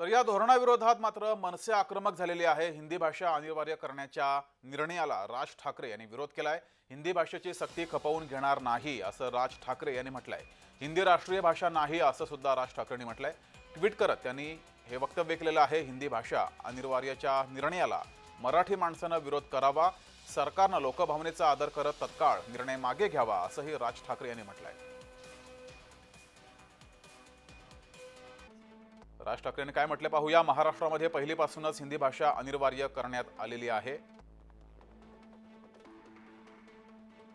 तर या धोरणाविरोधात मात्र मनसे आक्रमक झालेली आहे. हिंदी भाषा अनिवार्य करण्याच्या निर्णयाला राज ठाकरे यांनी विरोध केलाय. हिंदी भाषेची सक्ती खपवून घेणार नाही असं राज ठाकरे यांनी म्हटलंय. हिंदी राष्ट्रीय भाषा नाही असं सुद्धा राज ठाकरेंनी म्हटलंय. ट्विट करत त्यांनी हे वक्तव्य केलेलं आहे. हिंदी भाषा अनिवार्याच्या निर्णयाला मराठी माणसानं विरोध करावा. सरकारनं लोकभावनेचा आदर करत तत्काळ निर्णय मागे घ्यावा असंही राज ठाकरे यांनी म्हटलंय. राज ठाकरेंनी काय म्हटलं पाहूया. महाराष्ट्रामध्ये पहिलीपासूनच हिंदी भाषा अनिवार्य करण्यात आलेली आहे.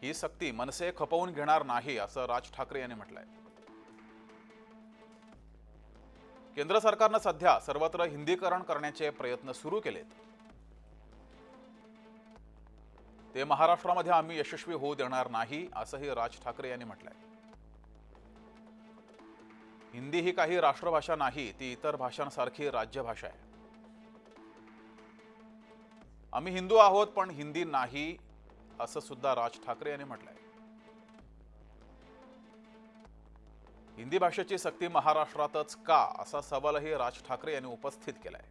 ही सक्ती मनसे खपवून घेणार नाही असं राज ठाकरे यांनी म्हटलंय. केंद्र सरकारनं सध्या सर्वत्र हिंदीकरण करण्याचे प्रयत्न सुरू केलेत. ते महाराष्ट्रामध्ये आम्ही यशस्वी होऊ देणार नाही असंही राज ठाकरे यांनी म्हटलंय. हिंदी ही काही राष्ट्रभाषा नाही ती इतर भाषांसारखी राज्यभाषा आहे. आम्ही हिंदू आहोत पण हिंदी नाही असं सुद्धा राज ठाकरे यांनी म्हटलंय. हिंदी भाषेची सक्ती महाराष्ट्रातच का असा सवालही राज ठाकरे यांनी उपस्थित केलाय.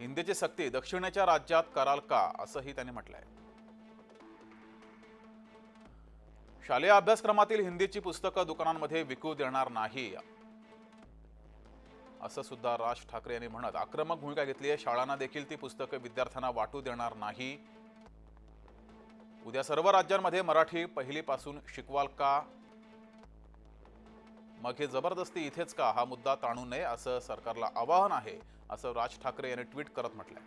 हिंदीची सक्ती दक्षिणेच्या राज्यात कराल का असंही त्यांनी म्हटलंय. शालेय अभ्यासक्रमातील हिंदीची पुस्तकं दुकानांमध्ये विकू देणार नाही. असं सुद्धा राज ठाकरे यांनी म्हणत आक्रमक भूमिका घेतली आहे. शाळांना देखील ती पुस्तकं विद्यार्थ्यांना वाटू देणार नाही. उद्या सर्व राज्यांमध्ये मराठी पहिलीपासून शिकवाल का? मग हे जबरदस्ती इथेच का? हा मुद्दा ताणू नये असं सरकारला आवाहन आहे असं राज ठाकरे यांनी ट्विट करत म्हटलंय.